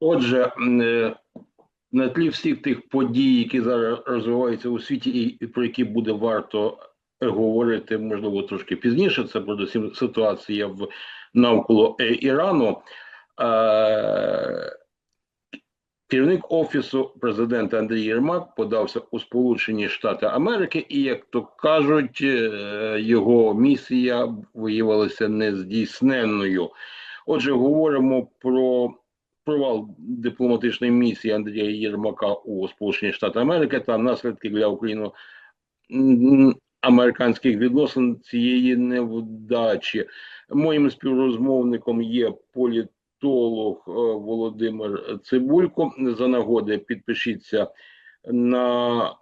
Отже, е, на тлі всіх тих подій, які зараз розвиваються у світі, і про які буде варто говорити, можливо, трошки пізніше, це передусім ситуація в навколо е, Ірану. Е, Керівник офісу президента Андрій Єрмак подався у Сполучені Штати Америки, і як то кажуть, його місія виявилася нездійсненною. Отже, говоримо про провал дипломатичної місії Андрія Єрмака у Сполучені Штати Америки та наслідки для України американських відносин цієї невдачі. Моїм співрозмовником є політолог е, Володимир Цибулько. За нагоди підпишіться на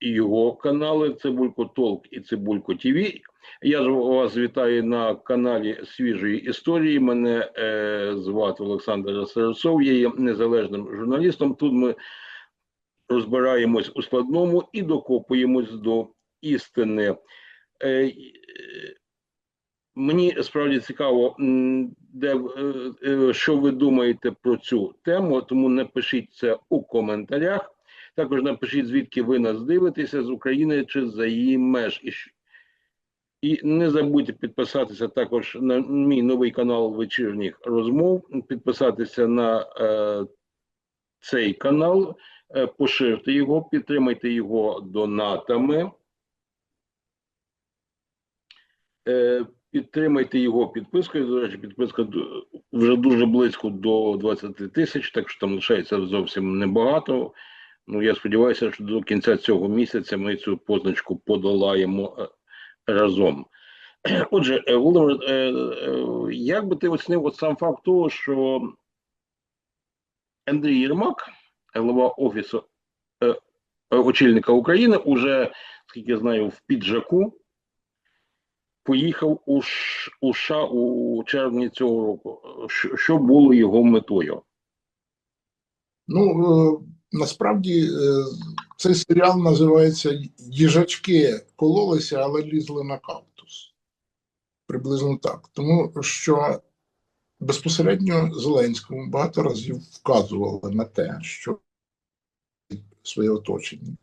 його канали Цибулько Толк і Цибулько ТВ. Я ж вас вітаю на каналі Свіжої історії. Мене е, звати Олександр Серцов, я є незалежним журналістом. Тут ми розбираємось у складному і докопуємось до істини. Е, е, Мені справді цікаво, де е, е, що ви думаєте про цю тему, тому напишіть це у коментарях. Також напишіть, звідки ви нас дивитеся з України чи за її меж. І, не забудьте підписатися також на мій новий канал вечірніх розмов, підписатися на е, цей канал, е, поширте його, підтримайте його донатами. Е, підтримайте його підпискою. До речі, підписка вже дуже близько до 20 тисяч, так що там лишається зовсім небагато. Ну, я сподіваюся, що до кінця цього місяця ми цю позначку подолаємо е, разом. Отже, е, Володимир, е, як би ти оцінив от сам факт того, що Андрій Єрмак, голова офісу очільника України, уже, скільки я знаю, в піджаку поїхав у, у США у червні цього року. Що, було його метою? Ну, насправді е, цей серіал називається Їжачки кололися, але лізли на кактус. Приблизно так. Тому що безпосередньо Зеленському багато разів вказували на те, що своє оточення.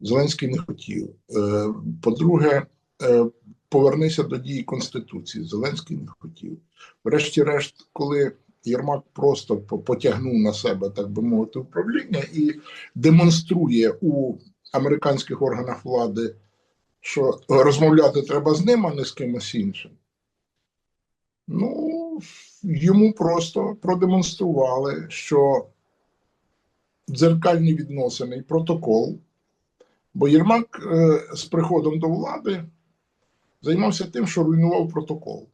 Зеленський не хотів. Е, По-друге, е, повернися до дії Конституції. Зеленський не хотів. Врешті-решт, коли Єрмак просто потягнув на себе, так би мовити, управління і демонструє у американських органах влади, що розмовляти треба з ним, а не з кимось іншим. Ну, йому просто продемонстрували, що дзеркальні відносини і протокол. Бо Єрмак е, з приходом до влади займався тим, що руйнував протокол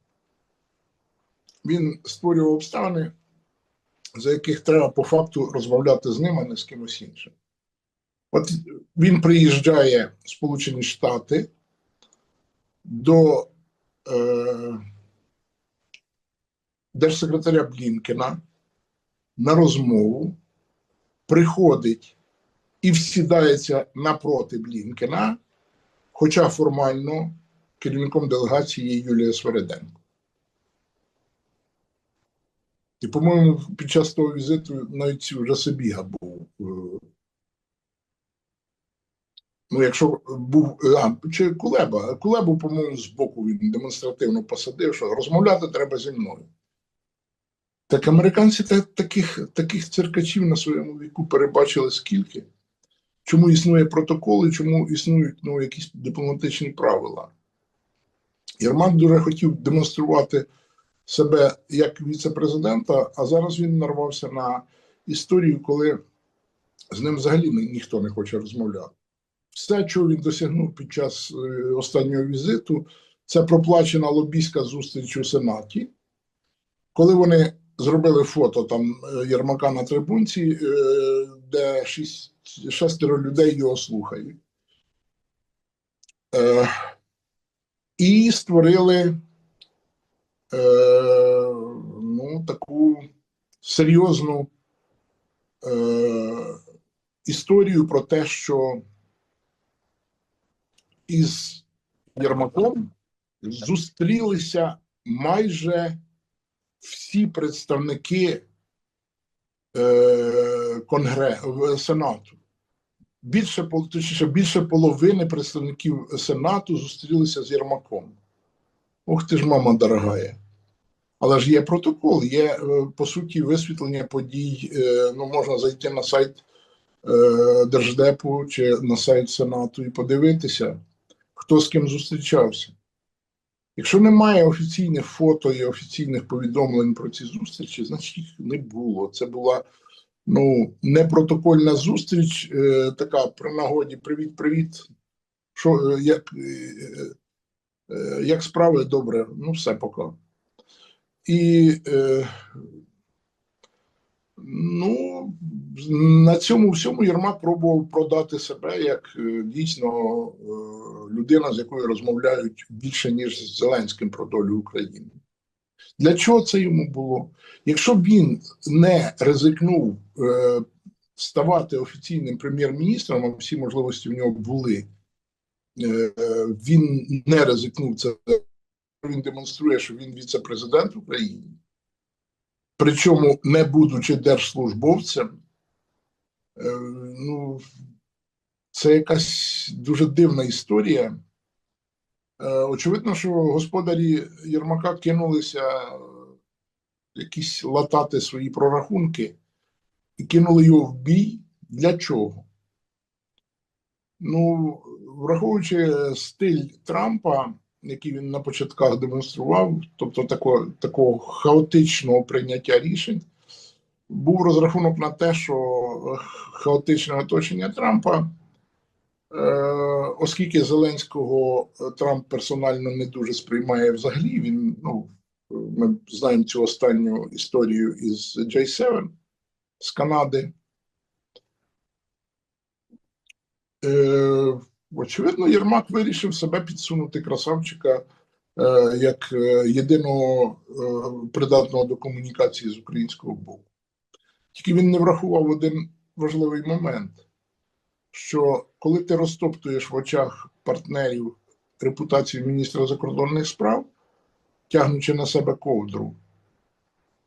він створював обставини, за яких треба по факту розмовляти з ним, а не з кимось іншим. От він приїжджає в Сполучені Штати до е, держсекретаря Блінкена на розмову, приходить і всідається напроти Блінкена, хоча формально керівником делегації є Юлія Свереденко. І, по-моєму, під час того візиту навіть вже Собіга був. е, Ну, якщо був. А, чи Кулеба. Кулебу, по-моєму, з боку він демонстративно посадив, що розмовляти треба зі мною. Так американці та, таких, таких циркачів на своєму віку перебачили скільки. Чому існує протокол і чому існують ну, якісь дипломатичні правила? Єрмак дуже хотів демонструвати себе як віце-президента, а зараз він нарвався на історію, коли з ним взагалі ніхто не хоче розмовляти. Все, чого він досягнув під час е, останнього візиту, це проплачена лобійська зустріч у Сенаті. Коли вони зробили фото там е, Єрмака на трибунці, е, де шість, шестеро людей його слухають. І створили ну, таку серйозну е, історію про те, що із Єрмаком зустрілися майже всі представники е, конгре, Сенату. Більше, точніше, більше половини представників Сенату зустрілися з Єрмаком. Ох ти ж, мама дорогая. Але ж є протокол, є е, по суті висвітлення подій. е, Ну, можна зайти на сайт е, Держдепу чи на сайт Сенату і подивитися, хто з ким зустрічався. Якщо немає офіційних фото і офіційних повідомлень про ці зустрічі, значить їх не було. Це була ну, не протокольна зустріч, така при нагоді: привіт-привіт. Що, як, як справи добре, ну все пока. І е, ну, на цьому всьому Єрмак пробував продати себе як е, дійсно е, людина, з якою розмовляють більше, ніж з Зеленським про долю України. Для чого це йому було? Якщо б він не ризикнув е, ставати офіційним прем'єр-міністром, а всі можливості в нього були, е, він не ризикнув це. Він демонструє, що він віце-президент України. Причому, не будучи держслужбовцем, е, ну, це якась дуже дивна історія. Е, Очевидно, що господарі Єрмака кинулися е, якісь латати свої прорахунки і кинули його в бій. Для чого? Ну, враховуючи стиль Трампа, який він на початках демонстрував, тобто такого, такого хаотичного прийняття рішень, був розрахунок на те, що хаотичне оточення Трампа, е, оскільки Зеленського е, Трамп персонально не дуже сприймає взагалі, він, ну, ми знаємо цю останню історію із J7 з Канади. Е, очевидно, Єрмак вирішив себе підсунути красавчика е, як е, єдиного е, придатного до комунікації з українського боку. Тільки він не врахував один важливий момент, що коли ти розтоптуєш в очах партнерів репутацію міністра закордонних справ, тягнучи на себе ковдру,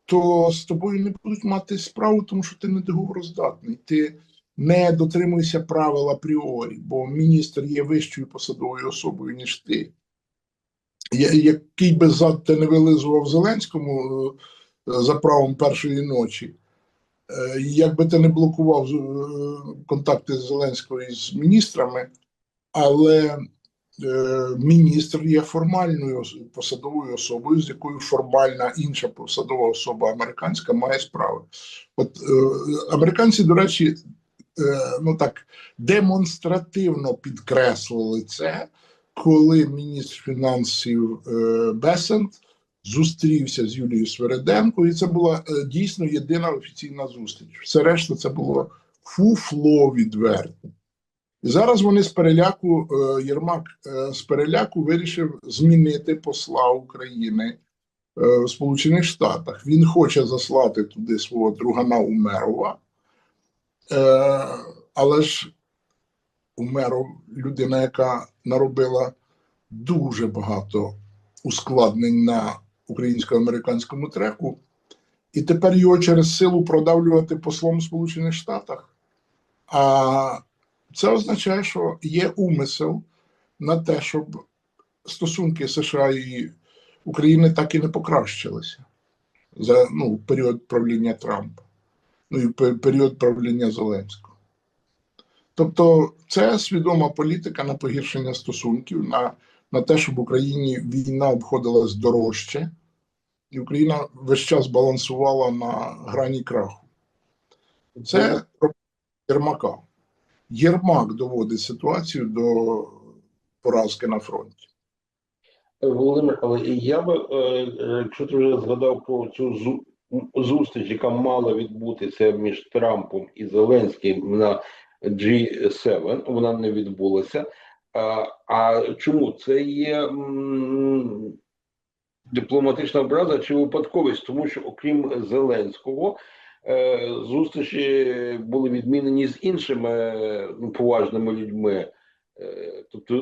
то з тобою не будуть мати справу, тому що ти не договороздатний. Ти не дотримуєшся правил апріорі, бо міністр є вищою посадовою особою, ніж ти. Який би зад ти не вилизував Зеленському е, за правом першої ночі, е, як би ти не блокував е, контакти Зеленського із міністрами, але міністр є формальною посадовою особою, з якою формальна інша посадова особа американська має справи. От американці, до речі, ну так демонстративно підкреслили це, коли міністр фінансів е, Бесент зустрівся з Юлією Свереденко, і це була е, дійсно єдина офіційна зустріч. Все решта це було фуфло відверте. І зараз вони з переляку, е, Єрмак е, з переляку вирішив змінити посла України е, в Сполучених Штатах. Він хоче заслати туди свого другана Умерова. Е, але ж Умеров людина, яка наробила дуже багато ускладнень на українсько-американському треку, і тепер його через силу продавлювати послом Сполучених Штатах. А це означає, що є умисел на те, щоб стосунки США і України так і не покращилися за ну, період правління Трампа, ну і період правління Зеленського. Тобто, це свідома політика на погіршення стосунків, на, на те, щоб в Україні війна обходилась дорожче, і Україна весь час балансувала на грані краху. Це Єрмака. Єрмак доводить ситуацію до поразки на фронті. Володимир, але я би, е, е, якщо ти вже згадав про цю зустріч, яка мала відбутися між Трампом і Зеленським на G7, вона не відбулася. А, а чому це є м, дипломатична образа чи випадковість? Тому що окрім Зеленського. е, Зустрічі були відмінені з іншими ну, поважними людьми. Е, Тобто,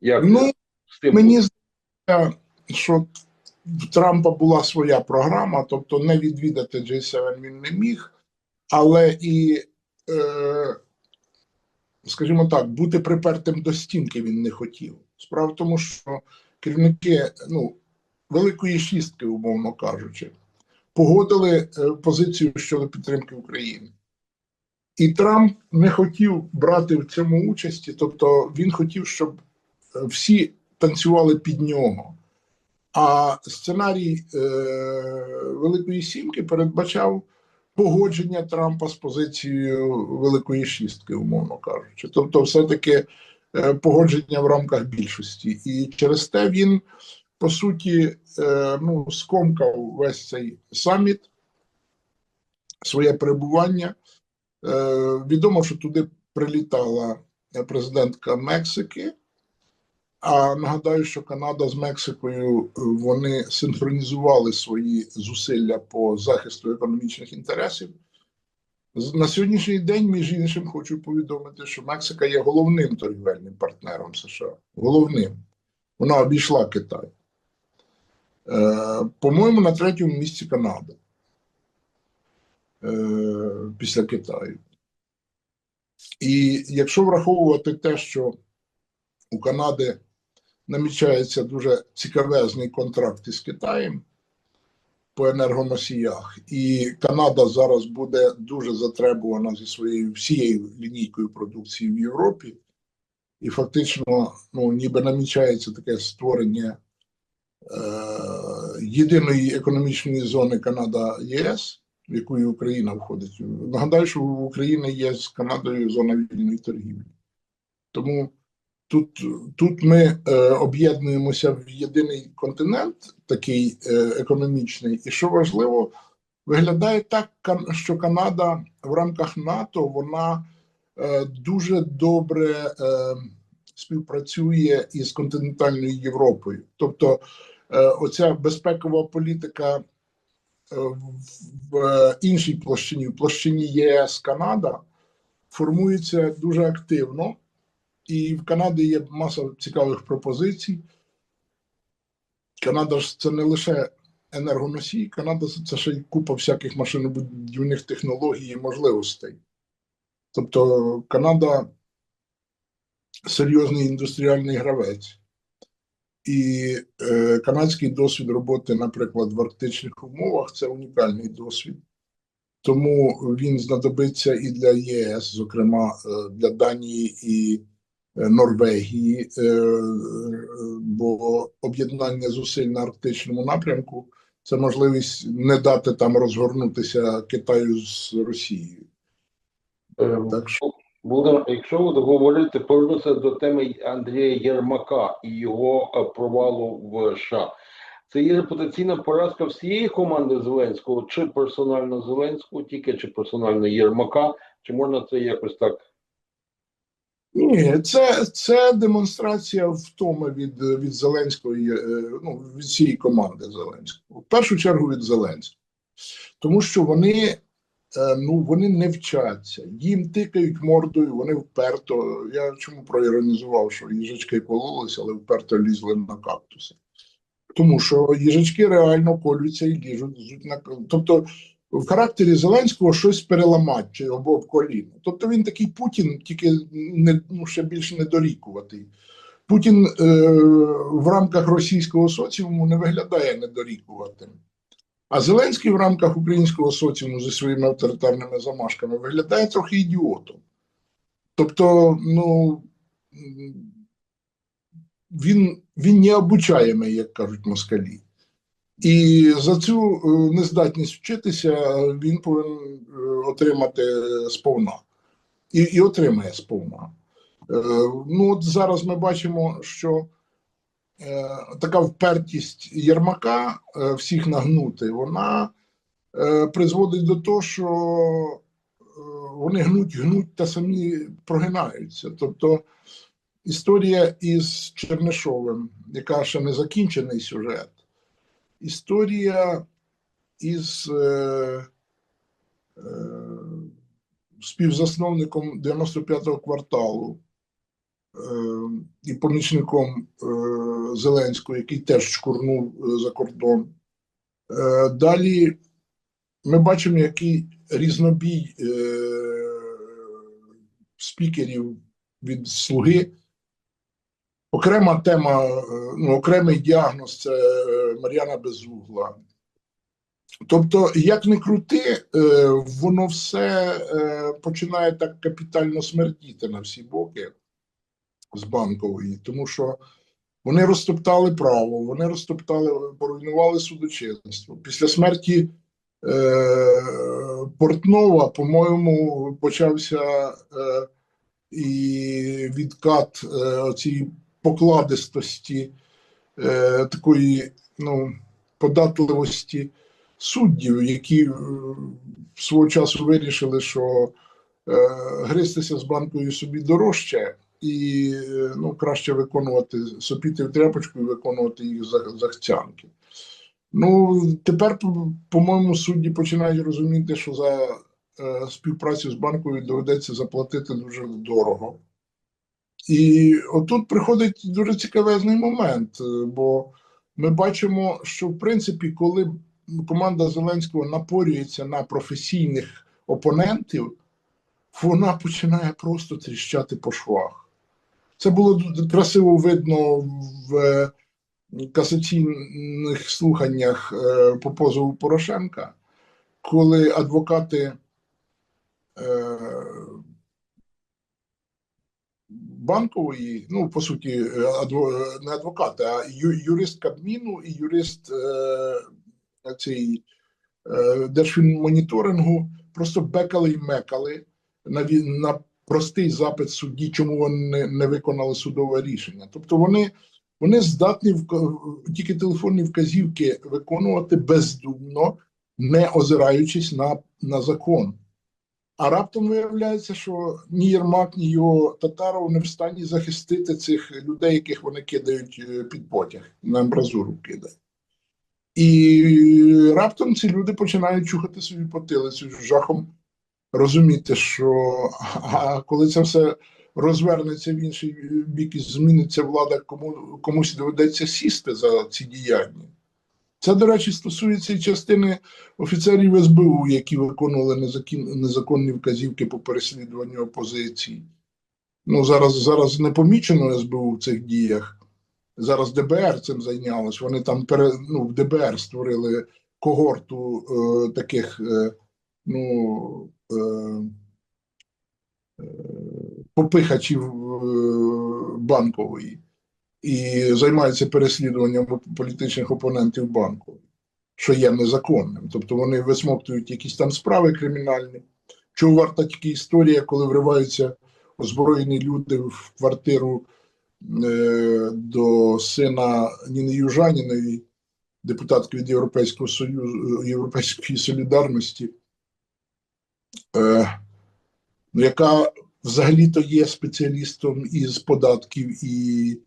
як Ну, з тим Мені здається, що в Трампа була своя програма, тобто не відвідати G7 він не міг, але і, е, скажімо так, бути припертим до стінки він не хотів. Справа в тому, що керівники ну, Великої шістки, умовно кажучи, погодили е, позицію щодо підтримки України. І Трамп не хотів брати в цьому участі, тобто він хотів, щоб е, всі танцювали під нього. А сценарій е, Великої Сімки передбачав погодження Трампа з позицією Великої Шістки, умовно кажучи. Тобто, все-таки е, погодження в рамках більшості. І через те він, по суті, е, ну, скомкав весь цей саміт, своє перебування. Відомо, що туди прилітала президентка Мексики. А нагадаю, що Канада з Мексикою е, вони синхронізували свої зусилля по захисту економічних інтересів. На сьогоднішній день, між іншим, хочу повідомити, що Мексика є головним торгівельним партнером США. Головним. Вона обійшла Китай. Е, по-моєму, на третьому місці Канада е, після Китаю. І якщо враховувати те, що у Канади намічається дуже цікавезний контракт із Китаєм по енергоносіях, і Канада зараз буде дуже затребувана зі своєю всією лінійкою продукції в Європі, і фактично, ну, ніби намічається таке створення е, єдиної економічної зони Канада-ЄС, в яку і Україна входить. Нагадаю, що в Україні є з Канадою зона вільної торгівлі. Тому тут, тут ми е, об'єднуємося в єдиний континент, такий е, економічний, і що важливо, виглядає так, що Канада в рамках НАТО вона е, дуже добре е, співпрацює із континентальною Європою. Тобто, е, оця безпекова політика. е, В в іншій площині, в площині ЄС Канада, формується дуже активно. І в Канаді є маса цікавих пропозицій. Канада ж це не лише енергоносій, Канада це ще й купа всяких машинобудівних технологій і можливостей. Тобто Канада серйозний індустріальний гравець. І е, канадський досвід роботи, наприклад, в арктичних умовах це унікальний досвід. Тому він знадобиться і для ЄС, зокрема е, для Данії і Норвегії, е, бо об'єднання зусиль на арктичному напрямку це можливість не дати там розгорнутися Китаю з Росією. Е, Так що Володимир, якщо от говорити, повернутися до теми Андрія Єрмака і його е, провалу в США, це є репутаційна поразка всієї команди Зеленського, чи персонально Зеленського, тільки чи персонально Єрмака, чи можна це якось так? Ні, це, це демонстрація втоми від, від Зеленського, е, ну, від цієї команди Зеленського. В першу чергу від Зеленського. Тому що вони, е, ну, вони не вчаться, їм тикають мордою, вони вперто. Я чому проіронізував, що їжачки кололися, але вперто лізли на кактуси. Тому що їжачки реально колються і ліжуть. на Тобто в характері Зеленського щось переламати чи або об коліно. Тобто він такий Путін, тільки не, ну, ще більш недорікуватий. Путін е, в рамках російського соціуму не виглядає недорікуватим. А Зеленський в рамках українського соціуму зі своїми авторитарними замашками виглядає трохи ідіотом. Тобто, ну він, він необучаємий, як кажуть москалі. І за цю е, нездатність вчитися він повинен е, отримати сповна. І, і отримає сповна. Е, Ну, от зараз ми бачимо, що така впертість Єрмака всіх нагнути, вона призводить до того, що вони гнуть, гнуть та самі прогинаються. Тобто історія із Чернишовим, яка ще не закінчений сюжет, історія із е, е, співзасновником 95-го кварталу і помічником е, Зеленського, який теж шкурнув е, за кордон. Е, Далі ми бачимо, який різнобій е, спікерів від слуги. Окрема тема, е, ну, окремий діагноз це е, Мар'яна Безугла. Тобто, як не крути, е, воно все починає так капітально смердіти на всі боки з банкової, тому що вони розтоптали право, вони розтоптали, поруйнували судочинство. Після смерті Портнова, по-моєму, почався і відкат цієї покладистості, е, такої ну, податливості суддів, які е, свого часу вирішили, що е, гристися з банкою собі дорожче, і е, ну, краще виконувати, сопіти в тряпочку і виконувати їх захцянки. Ну, тепер, по- по-моєму, судді починають розуміти, що за е, співпрацю з банкою доведеться заплатити дуже дорого. І отут приходить дуже цікавезний момент, е, бо ми бачимо, що в принципі, коли команда Зеленського напорюється на професійних опонентів, вона починає просто тріщати по швах. Це було красиво видно в е, касаційних слуханнях е, по позову Порошенка, коли адвокати банкової, ну по суті, е, адво, е, не адвокати, а ю, юрист Кабміну і юрист е, цей е, Держфінмоніторингу просто бекали і мекали на, на простий запит судді, чому вони не, виконали судове рішення. Тобто вони, вони здатні вка- тільки телефонні вказівки виконувати бездумно, не озираючись на, на закон. А раптом виявляється, що ні Єрмак, ні його Татаров не в стані захистити цих людей, яких вони кидають е, під потяг, на амбразуру кидають. І раптом ці люди починають чухати собі потилицю з жахом розуміти, що а коли це все розвернеться в інший бік і зміниться влада, кому, комусь доведеться сісти за ці діяння. Це, до речі, стосується і частини офіцерів СБУ, які виконували незаконні вказівки по переслідуванню опозиції. Ну, зараз, зараз не помічено СБУ в цих діях. Зараз ДБР цим зайнялось. Вони там пере, ну, в ДБР створили когорту е, таких е, ну, е, е, попихачів е, банкової і займаються переслідуванням політичних опонентів банку, що є незаконним. Тобто вони висмоктують якісь там справи кримінальні. Чого варта тільки історія, коли вриваються озброєні люди в квартиру е, до сина Ніни Южаніної, депутатки від Європейського Союзу Європейської солідарності, е, яка взагалі-то є спеціалістом із податків і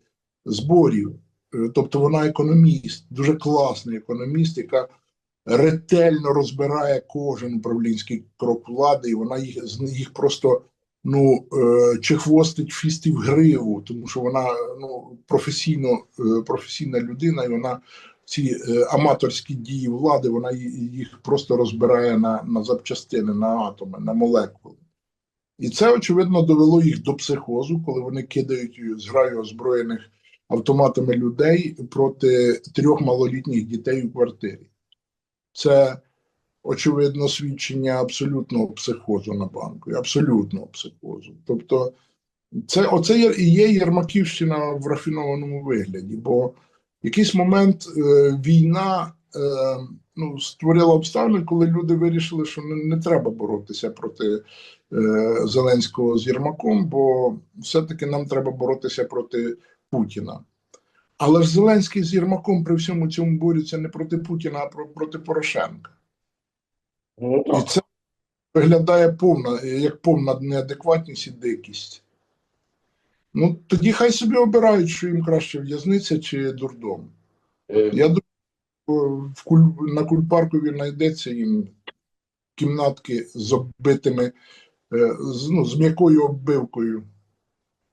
зборів. Е, Тобто вона економіст, дуже класний економіст, яка ретельно розбирає кожен управлінський крок влади, і вона їх їх просто ну е, чехвостить фістів гриву, тому що вона ну професійно е, професійна людина, і вона ці аматорські дії влади, вона їх просто розбирає на, на запчастини, на атоми, на молекули. І це, очевидно, довело їх до психозу, коли вони кидають зграю озброєних автоматами людей проти трьох малолітніх дітей у квартирі. Це, очевидно, свідчення абсолютного психозу на банку, абсолютного психозу. Тобто, це оце і є Єрмаківщина в рафінованому вигляді, бо в якийсь момент е, війна е, ну, створила обставини, коли люди вирішили, що не, не треба боротися проти е, Зеленського з Єрмаком, бо все-таки нам треба боротися проти Путіна. Але ж Зеленський з Єрмаком при всьому цьому борються не проти Путіна, а про- проти Порошенка. Ну, І це виглядає повна, як повна неадекватність і дикість. Ну, тоді хай собі обирають, що їм краще в'язниця чи дурдом. Е, Я думаю, в куль... на кульпаркові знайдеться їм кімнатки з оббитими, е, з, ну, з м'якою оббивкою